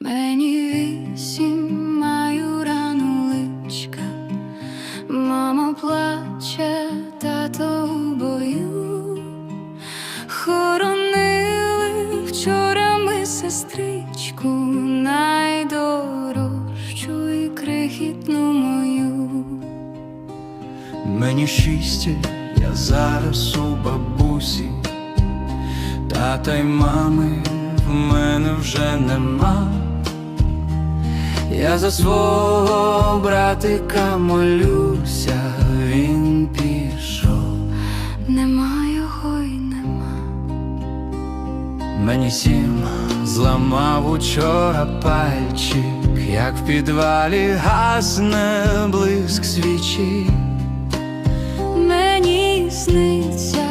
Мені вісім маю рану личка, мама плаче, тато у бою. Хоронили вчора ми сестричку, найдорожчу і крихітну мою. Мені шість, я зараз у бабусі, тата й мами в мене вже нема. Я за свого братика молюся, він пішов. Нема його й нема. Мені сім зламав учора пальчик, як в підвалі гасне блиск свічі. Мені сниться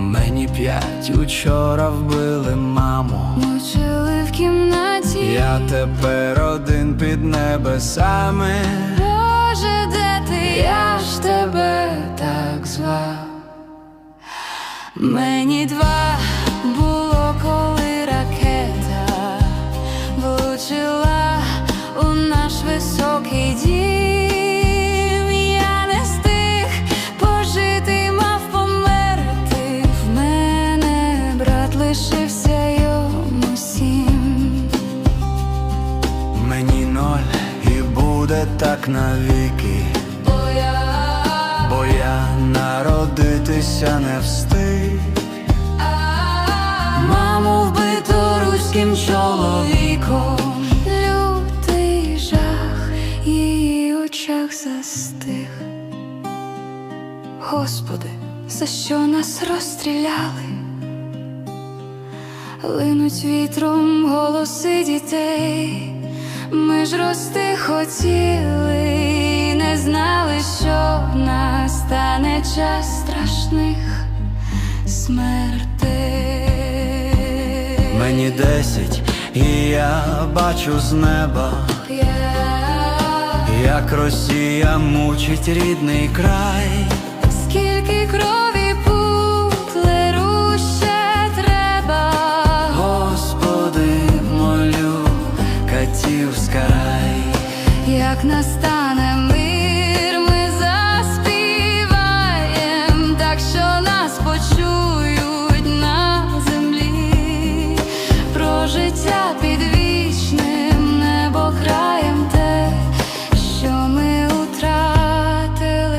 Мені п'ять учора вбили маму. Мочили в кімнаті. Я тепер один під небесами. Боже, де ти? Я ж тебе так звав. Мені два було, коли ракета влучила лишився йому сім. Мені ноль і буде так навіки, Бо я бо я народитися не встиг. Маму вбито руським чоловіком, лютий жах її очах застиг. Господи, за що нас розстріляли? Линуть вітром голоси дітей. Ми ж рости хотіли, і не знали, що настане час страшних смертей. Мені десять, і я бачу з неба, як Росія мучить рідний край. Скільки крові як настане